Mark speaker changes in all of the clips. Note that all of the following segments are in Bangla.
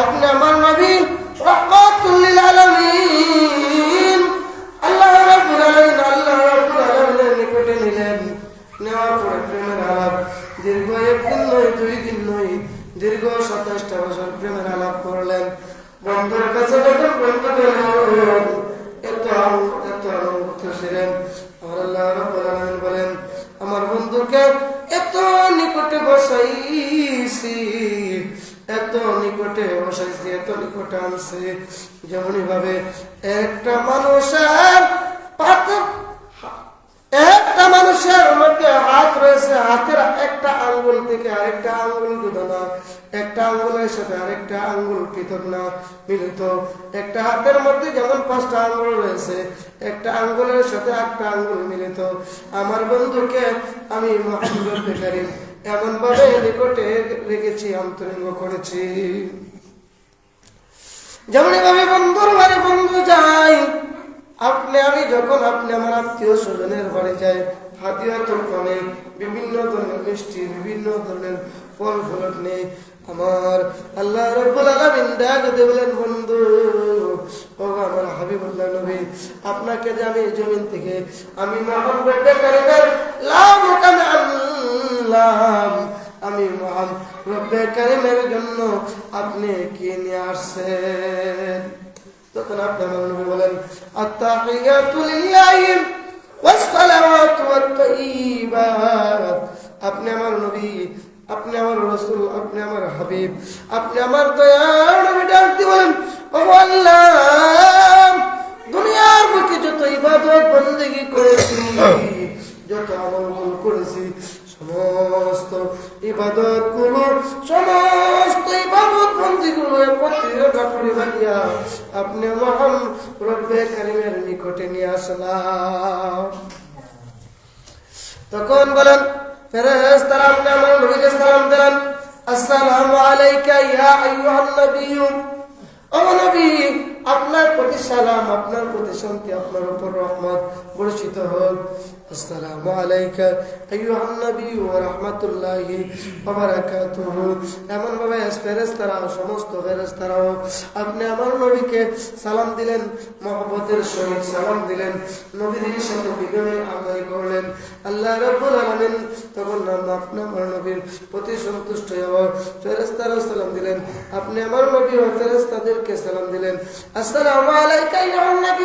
Speaker 1: আপনি আমার নবী রহমাতুল্লিল আলামিন। আল্লাহ রাব্বুল আলামিন, আল্লাহ রাব্বুল আলামিনের নিকটে নিলেন। নেওয়ার পরে প্রেমের আলাপ, দীর্ঘ একদিন নয়, দুই দিন নয়, দীর্ঘ সাতাশটা বছর প্রেমের আলাপ করলেন। বন্ধুর কাছে যখন বন্ধু গেলেন এত এত আনন্দিত ছিলেন আমার আল্লাহ রাব্বুল আলামিন বলেন, আমার বন্ধুকে এত নিকটে বসাইছি নিকটে বসাইছি এত নিকটে আনছি। যেমনই ভাবে একটা মানুষের একটা মানুষের মধ্যে হাত রয়েছে, হাতের একটা আঙ্গুল থেকে আরেকটা আঙ্গুল দুটো না। একটা আঙ্গুলের সাথে আরেকটা আঙ্গুল পৃথক না, মিলিত। একটা হাতের মধ্যে যেমন পাঁচটা আঙ্গুল রয়েছে, একটা আঙ্গুলের সাথে একটা আঙ্গুল মিলিত। আমার বন্ধুকে আমি মোহাম্মদ বেকারি এমন ভাবে নিকটে রেখেছি, অন্তরঙ্গ করেছি। যেমন এভাবে বন্ধুর বাড়ি বন্ধু যাই আপনি আমি যখন আপনি আমার আত্মীয় স্বজনের বাড়ি যাই বিভিন্ন ধরনের মিষ্টি, বিভিন্ন ধরনের ফল ফলট নেই। আমার আল্লাহ বলেন, বন্ধু, ও আমার হাবিবুল্লাহ নবী, আপনাকে আমি জমিন থেকে আমি মোহাম্মদ বেকারিদের লাভ কামে আনলাম আমি মহান রব্বে কারিমের জন্য আপনি কি নিয়ে আসছেন? তখন আপনার বলেন, আত্তাহিয়াতু লিল্লাহি ওয়াসসালাওয়াতু ওয়াত-তাইয়্যিবাত আপনি আমার নবী, আপনি আমার রাসূল, আপনি আমার হাবিব, আপনি আমার দয়ার নবী বলেন ও দুনিয়ার বুকে যত ইবাদত বন্দেগী করেছি, যত আমল সমস্ত ইবাদতগুলো সমস্ত ইবাদত বন্দি একত্রিত কাপড়ে বানিয়া আপনি মহান রব্বে কারিমের নিকটে নিয়ে আসলাম। তখন বলেন ফেরেস তারা আপনি সালাম দিলেন আসসালামু আলাইকা ইয়া আইয়ুহান নাবিয়্যু। ও নবী, আপনার প্রতি সালাম, আপনার প্রতি শান্তি, আপনার উপর রহমত বর্ষিত হোক। আলাইকা আইয়ুহান নবী ওয়া রাহমাতুল্লাহি ওয়া বারাকাতুহু। এমন ভাবে ফেরেশতারা সমস্ত ফেরেশতারাও আপনি আমার নবীকে সালাম দিলেন, মহব্বতের সহিত সালাম দিলেন নবীর সাথে বিনয় আদায় করলেন। আল্লাহ রাব্বুল আলামিন তখন আপনি আমার নবীর প্রতি সন্তুষ্ট হয়ে ফেরেশতারা সালাম দিলেন, আপনি আমার নবী ও ফেরেশতাদেরকে সালাম দিলেন। আসসালামু আলাইকা আইয়ুহান নবী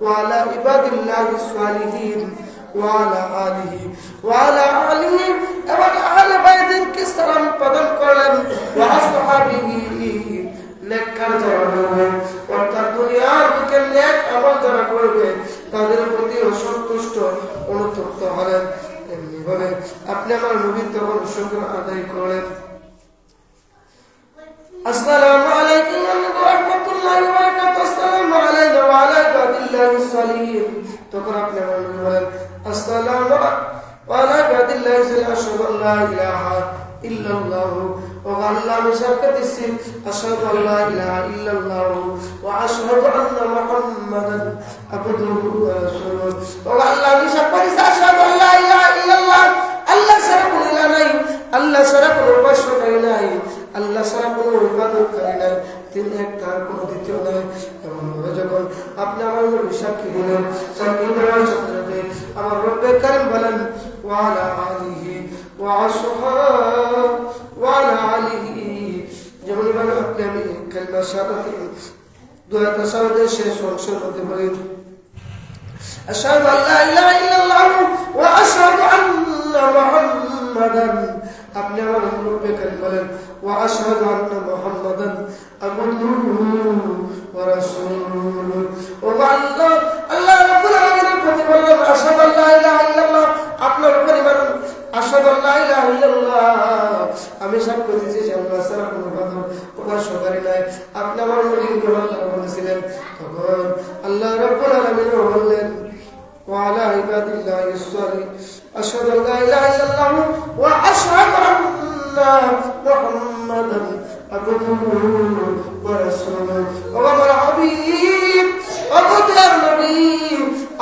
Speaker 1: না ওয়ালা ইবাদিল্লাহি সালিহিন ওয়ালা আলিহি ওয়ালা আলিহি এবং আহলে বাইতকে সালাম প্রদান করলেন ওয়া আসহাবিহি নেককার যারা হবে অর্থাৎ দুনিয়ার বুকে নেক আমল যারা করবে তাদের প্রতি অসন্তুষ্ট অনুতপ্ত হলেন এমনি ভাবে আপনি আমার নবী তখন শুক্র আদায় করলেন السلام ছেলে আশাল্লাহ ও আল্লাহ আমি সাক্ষ্য দিচ্ছি আশাল্লাহ ইলাহা ইল্লাল্লাহ ও আশহাদু ও আল্লাহ আমি সাক্ষ্য দিচ্ছি আশহাদু আল্লাহ ইলাহা ইল্লাল্লাহ, আল্লাহ ছাড়া কোনো ইলাহ আল্লাহ ছাড়া কোনো উপাস্যকারী নাই, আল্লাহ ছাড়া কোনো উপাদককারী নাই, তিনি এক তার দ্বিতীয় নাই। যখন আপনি আমার সাক্ষী দিলেন শাহাদাতে দোয়াত শাহাদাতের শেষ আপনি বলেন? ওয়া আশহাদু আন্না মুহাম্মাদান আবদুহু ওয়া রাসূলুহু। আল্লাহ আল্লাহ রাব্বুল আপনার পরিবার, আশহাদু আল্লা ইলাহা ইল্লাল্লাহ। আমি সাক্ষ্য দিচ্ছি কষ্টকারী নয় আপনি আমার নবীর গ্রহণ করা বলেছিলেন, তখন আল্লাহ রব্বুল আলামিন বললেন وعلى عباد الله الصالحين أشهد أن لا إله إلا الله وأشهد أن محمدا عبده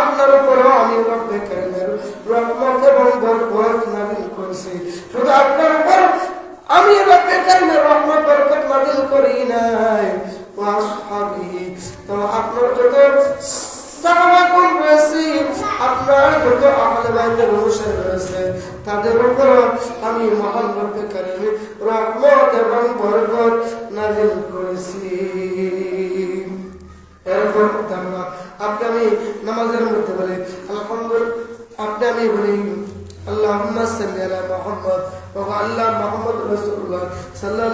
Speaker 1: আপনার উপর আমি রহমত এবং বরকত নাযিল করেছি। শুধু আপনার উপর আমি রব্বে না রহমত, বরকত নাজিল করি নাই। ওয়াসহাবিহি তো আপনার যত সাহাবাগণ রয়েছে, আপনার যত আহলে বাইতের অনুসারী রয়েছে, তাদের উপর আমি মহান রব্বে কারিমে রহমত এবং বরকত নাজিল করেছি। এরপর আপনি আমি নামাজের মধ্যে বলি আলহামদুলিল্লাহ আপনি আমি বলি, আল্লাহুম্মা সাল্লি আলা মুহাম্মদ ও আল্লাহ মোহাম্মদ রসুল্লাহ সাল্লাহ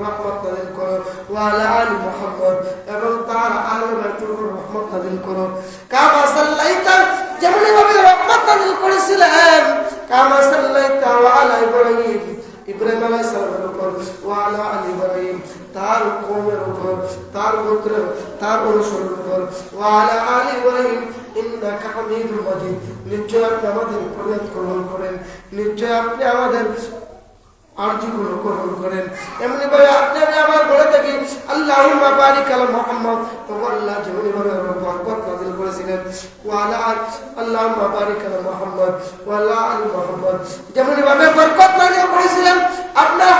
Speaker 1: রহমত নাজিল করো। ও আল্লাহ আলী মোহাম্মদ এবং তার আল বাইতুল রহমত নাজিল করো। কাবা সাল্লাইতা, যেমন ভাবে রহমত নাজিল করেছিলেন। কাবা সাল্লাইতা ওয়া আলা ইব্রাহিম ইব্রাহিম আলী ইব্রাহিম তার কওমের উপর, তার গোত্রের তার অনুসরণের উপর। ওয়ালা আলী ইব্রাহিম, ইন্নাকা নিশ্চয় আপনি আমাদের ফরিয়াদ কবুল করেন। নিশ্চয় আপনি আমাদের ভাবে আপনি আল্লাহ করেছিলেন। আল্লাহুম্মা বারিক আপনার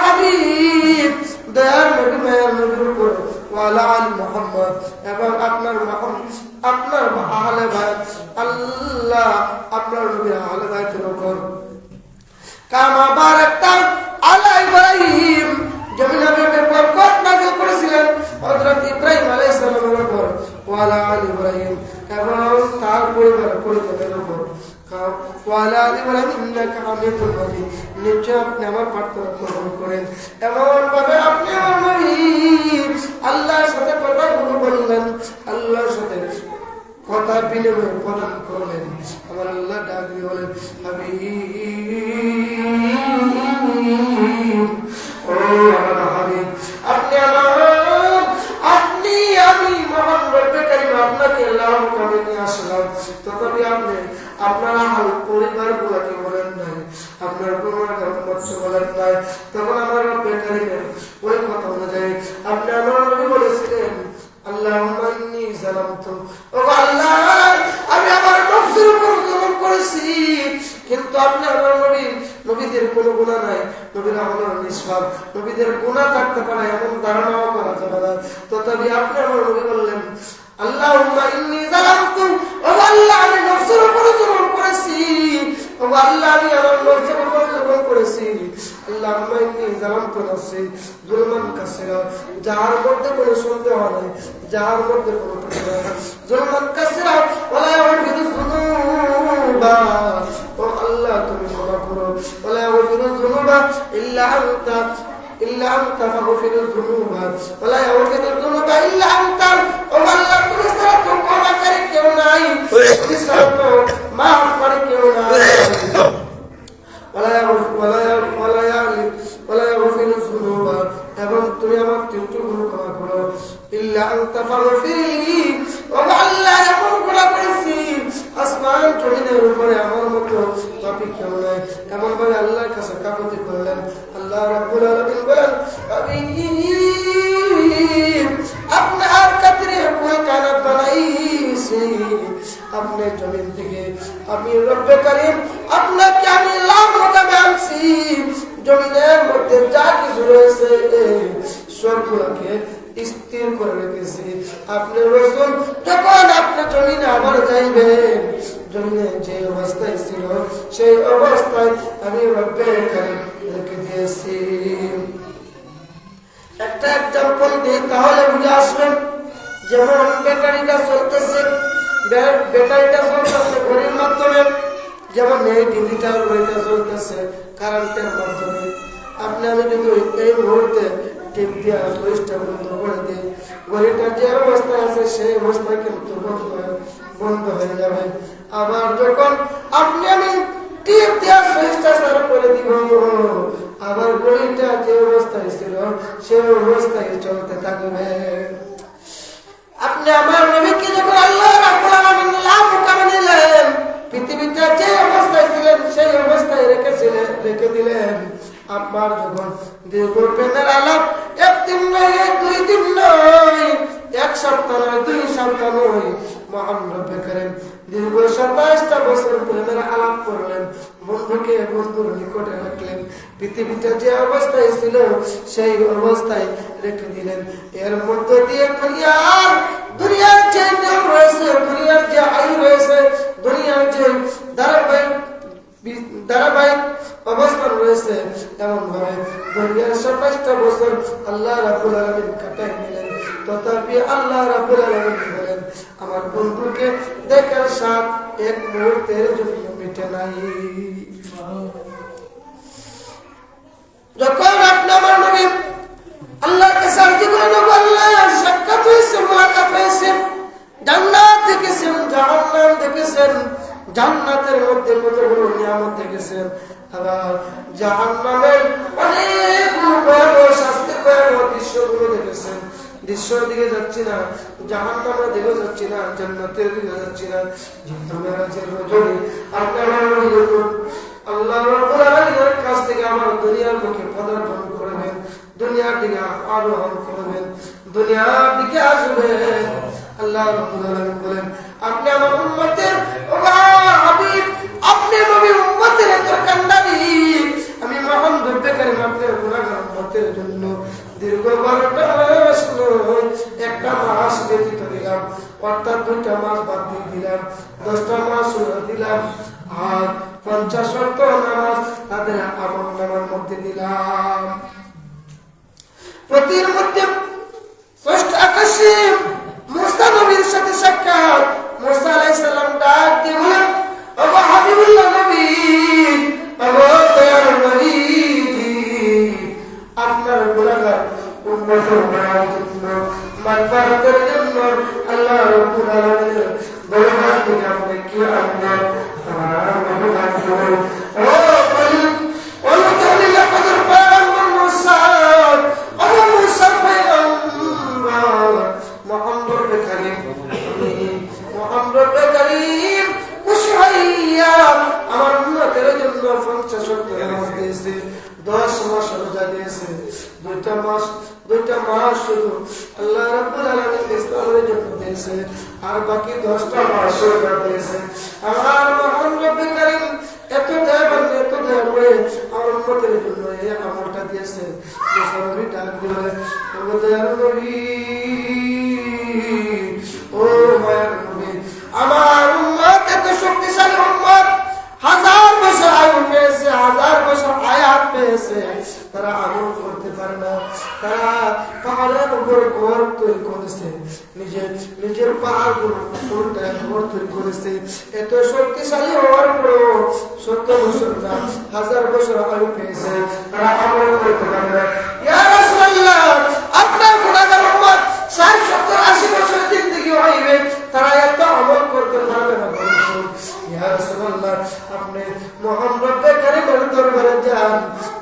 Speaker 1: দয়ার নবী, মায়ার নবীর উপর ওয়ালা আলি মুহাম্মদ। এবং আপনার মুহাম্মদ আপনার আহলে বাইত। আল্লাহ আপনার নবী আহলে বাইতের উপর। কামা বারাকতা আলা ইব্রাহিম জমিন আবিবে বরকত নাযিল করেছিলেন হযরত ইব্রাহিম আলাইহিস সালামের উপর ওয়ালা আলি ইব্রাহিম এবং তার পরিবার পরিবারের উপর ইব্রাহিম ইন্নাকা নিশ্চয় আপনি আমার প্রার্থনা করেন। এমন ভাবে আপনি আমার আল্লাহর সাথে কথাগুলো বললেন, আল্লাহর সাথে কথা বিনিময় প্রদান করলেন। আমার আল্লাহ ডাক দিয়ে বলেন, হাবিব আপনি আপনি আমি মহান রব্বে আপনাকে আল্লাহ কামে নিয়ে আসলাম তথাপি আপনি আপনার আহাল পরিবার গুলাকে বলেন নাই আপনার পরিবার মৎস্য বলেন নাই তখন আমার রব্বে কারিমের ওই কথা অনুযায়ী আপনি আমার নবী বলেছিলেন আল্লাহুম্মা ইন্নী যালামতু ও আল্লাহ আমি আমার নফসের উপর জুলুম করেছি কিন্তু আপনি আমার নবী নবীদের কোনো গুনাহ নাই, নবীরা হলো নিষ্পাপ। নবীদের গুনাহ থাকতে পারে এমন ধারণাও করা যাবে না। তথাপি আপনি আমার নবী বললেন, আল্লাহুম্মা ইন্নী ও আল্লাহ আমি নফসের উপর করেছি। ও আল্লাহ আমি আমার নফসের উপর জুলুম যার মধ্যে কোনো সন্দেহ নেই, যার মধ্যে কোনো প্রশ্ন নেই। আল্লাহ তুমি ক্ষমা করো ওয়ালা ইয়াগফিরু যুনুবা ইল্লা আনতা إلا أنت فاغفر الذنوب ولا يغفر الذنوب إلا أنت والله তুমি ছাড়া তো ক্ষমাকারী কেউ নাই তুমি ছাড়া তো মাফ করে কেউ নাই ولا يغفر ولا يغفر ولا يغفر ولا يغفر الذنوب এবং তুমি আমার তিনটি গুণ ক্ষমা করো ইল্লা আনতা ফাগফিরলি ও করিম, আপনাকে আমি লাভ মোকামে আনছি জমিনের মধ্যে যা কিছু রয়েছে সবগুলোকে স্থির করে রেখেছি। আপনি রসুন যখন আপনি জমিনে আবার যাইবেন, জমিনে যে অবস্থায় ছিল, সেই অবস্থায় আমি রব্বে রেখে দিয়েছি। একটা এক্সাম্পল দিই, তাহলে বুঝে আসবেন, যেমন ব্যাটারিটা চলতেছে ব্যাট- ব্যাটারিটা চলতেছে ঘড়ির মাধ্যমে। যেমন এই ডিজিটাল ঘড়িটা চলতেছে কারেন্টের মাধ্যমে। আপনি আমি কিন্তু এই মুহূর্তে টিপ দিয়ে সুইচটা বন্ধ করে দিই। ঘড়িটা যে অবস্থায় আছে, সেই অবস্থায় কিন্তু বন্ধ হয়ে- যাবে। আবার যখন আপনি আমি টিপ দিয়ে সুইচটা চালু করে দিব আবার ঘড়িটা যে অবস্থায় ছিল, সেই অবস্থায় চলতে থাকবে। আপনি আমার নবীকে যখন আল্লাহ রাব্বুল রেখে দিলেন। আপনার যখন দীর্ঘ আলাপ একদিন নয় দুই দিন নয়, এক সপ্তাহ নয়, দুই সপ্তাহ নয়, মহান রব্বে করেন যে অবস্থায় ছিল, সেই অবস্থায় দিলেন। এর মধ্য দিয়ে দুনিয়ার যে দুনিয়ার রয়েছে, দুনিয়ার যে ধারাবাহিক ধারাবাহিক অবস্থান রয়েছে এমন ভাবে। দুনিয়ার সাতাশটা বছর আল্লাহ রাবুল আলমিন কাটাই নিলেন। তথাপি আল্লাহ রাবুল আলমিন বলেন, আমার বন্ধুকে দেখার সাথ এক মুহূর্তের জন্য মিটে নাই। যখন আপনি আমার নবী আল্লাহর কাছে আরজি করে নেব আল্লাহ সাক্ষাৎ হয়েছে, মোলাকাত হয়েছে, জান্নাত দেখেছেন, জাহান্নাম দেখেছেন জান্নাতের মধ্যে কত বড় নিয়ামত দেখেছেন? আবার দেখেছেন। দিকে না দিকে আল্লাহ কাছ থেকে আমার দুনিয়ার মুখে পদার্পণ করবেন দুনিয়ার দিকে আরোহণ করবেন দুনিয়ার দিকে আসবেন আল্লাহ রাব্বুল নামাজ দিয়েছে, দশ মাস দুইটা মাস দুইটা মাস শুধু আল্লাহ রাব্বুল আলামিন ইসলামের জন্য দিয়েছে, আর বাকি দশটা মাস দিয়েছে। আমার মহান রব্বে কারীম এত দয়াবান, এত দয়া করে আমার আমলটা দিয়েছে। নবী। তারা আমল করতে পারে না। তারা পাহাড়ের উপর ঘর তৈরি করেছে। নিজের নিজের পাহাড় ঘর তৈরি করেছে। এত শক্তিশালী হওয়ার পরও সত্তর বছর না হাজার বছর আয়ু পেয়েছে। তারা আমল করতে পারে না। পারবে না আপনি মোহাম্মদ কারীমের দরবারে যান।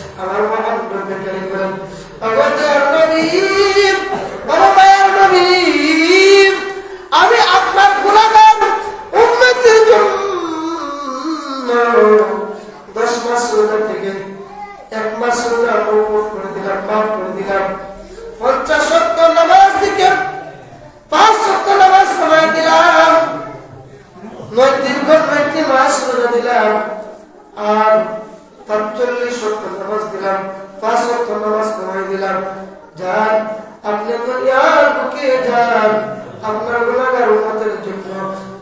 Speaker 1: হলে আমার মহান রব্বে কারিম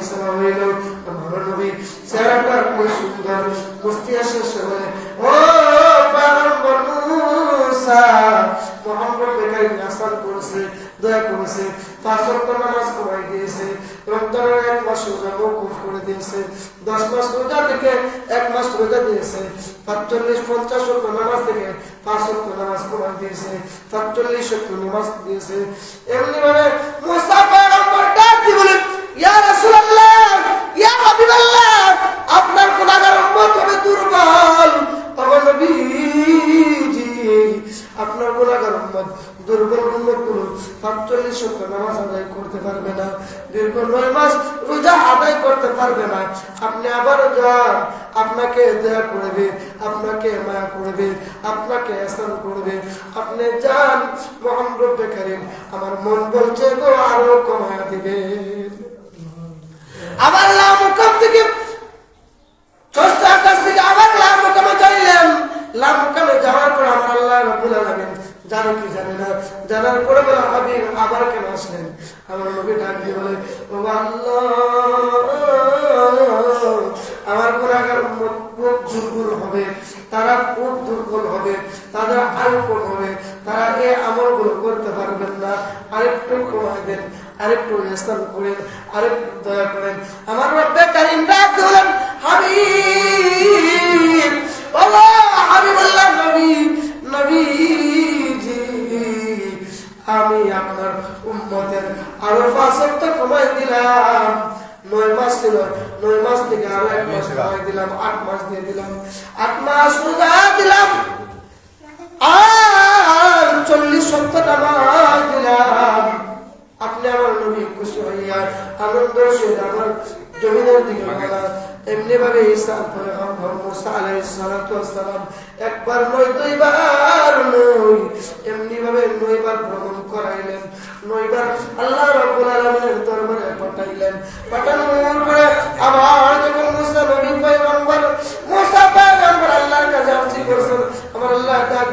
Speaker 1: ফয়সালা হইল আমার নবী চেহারাটা খুব সুন্দর মুস্তি আসে সে বলে ও এক মাস রোজা মৌকুফ করে দিয়েছে দশ মাস এক মাস রোজা দিয়েছে পাঁচচল্লিশ পঞ্চাশ ওয়াক্ত নামাজ থেকে পাঁচ কমাই দিয়েছে পাঁচচল্লিশ ওয়াক্ত নামাজ দিয়েছে এমনি ভাবে মুসা আবারও যান, আপনাকে দয়া করবে, আপনাকে মায়া করবে, আপনাকে এসান করবে। আপনি যান মোহাম্মদ বেকারিম আমার মন বলছে গো আরও কমায়া দিবে। আবার লামুকাম থেকে ষষ্ঠ আকাশ থেকে আবার লামুকামে যাইলেন লামুকামে যাওয়ার পর আমার আল্লাহ রব্বুল আলামিন জানে কি জানে না, জানার পরে বলে, হাবিব, আবার কেন আসলেন? আমার নবী ডাক দিয়ে বলে, ও আমার গুণাগার খুব দুর্বল হবে, তারা খুব দুর্বল হবে, তাদের আলপন হবে, তারা এই আমলগুলো করতে পারবেন না। আরেকটু কমায় দেন আরেকটু ইহসান করেন আরেকটু দয়া করেন। আমার রব্বে কারিম ডাক হলেন হাবিব। বাবা হাবিবুল্লাহ নবী নবীজি। আমি আপনার উম্মতের আরও পাঁচ সপ্তাহ কমাই দিলাম। নয় মাস ছিল নয় মাস থেকে আরও এক মাস কমাই দিলাম আট মাস দিয়ে দিলাম। আট মাস রোজা দিলাম। আর চল্লিশ সপ্তাহ নামাজ দিলাম। আপনি আমার নবী খুশি হইয়া আনন্দ সহিত আমার জমিনের দিকে গেলাম এমনি ভাবে পয়গম্বর মুসা একবার নয় দুইবার নয় এমনি ভাবে নয়বার ভ্রমণ করাইলেন। নয়বার আল্লাহ রাব্বুল আলামিনের দরবারে পাঠাইলেন। পাঠানোর পরে আবার যখন মুসা নবী পয়গম্বর মুসা পয়গম্বর আল্লাহর কাছে আরজি করছেন আমার আল্লাহ ডাক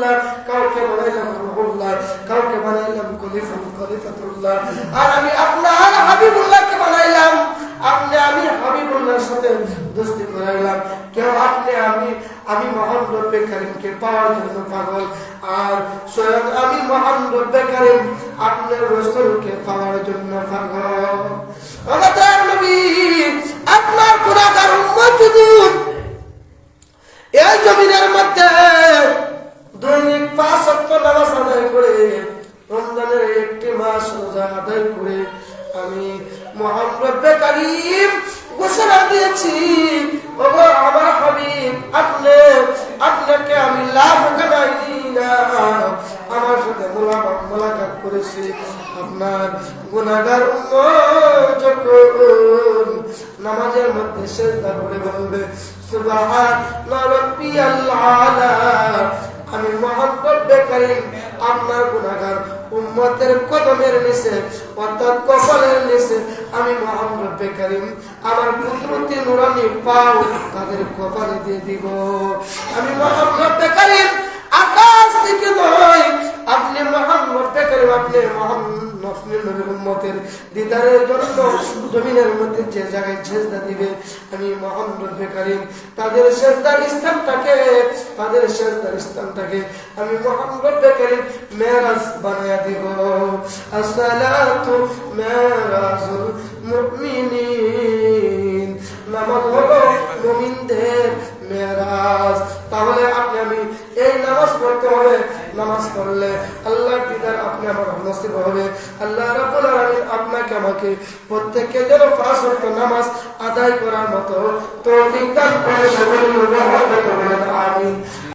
Speaker 1: জমিউল্লাহ কাউকে বানাইলাম রুহুল্লাহ, কাউকে বানাইলাম খলিফুল খলিফাতুল্লাহ। আর আমি আপনার হাবিবুল্লাহকে বানাইলাম। আপনি আমি হাবিবুল্লাহর সাথে দোস্তি করাইলাম কেউ আপনি, আমি আমি মহান রব্বে কারিমকে পাওয়ার জন্য পাগল। আর স্বয়ং আমি মহান রব্বে কারিম আপনার রসুলকে পাওয়ার জন্য পাগল। আপনার উম্মত যদি এই জমিনের মধ্যে দৈনিক পাঁচ সপ্তাহ নামাজ আদায় করে, রমজানের একটি মাস রোজা আদায় করে আমি মোহাম্মদ কারিম ঘোষণা দিয়েছি, ওগো আমার হাবিব, আপনি, আপনাকে আমি লাভ কামাইনি না। আমার সাথে মোলাকাত করেছি। আপনার উম্মত যখন নামাজের মধ্যে সেজদা করে বলবে সুবহান রাব্বিয়াল আলা আমি আপনার গুণাগার উম্মতের কদমের নিচে, অর্থাৎ কপালের নিচে আমি মোহাম্মদ বেকারি। আমার কুদরতি নুরানি পাও তাদের কপালে দিয়ে দিব। আমি মোহাম্মদ বেকারি, আকাশ থেকে নয় আপনি মোহাম্মদ বেকারি, আপনি মোহাম্মদ নবীর দিদারের জন্য জমিনের মধ্যে যে জায়গায় সেজদা দিবে, আমি বেকারিম তাদের স্থানটাকে তাদের স্থানটাকে আমি বানায়া দিব। মুমিনিন। নামাজ হলো মুমিনদের তাহলে আপনি আমি এই নামাজ পড়তে হবে, নামাজ পড়লে আল্লাহর দিদার আপনি আমার নসিব হবে। আল্লাহ রাবুল আলামিন আপনাকে আমাকে প্রত্যেককে যেন পাঁচ ওয়াক্ত নামাজ আদায় করার মতো তো বিজ্ঞান করে আমিন।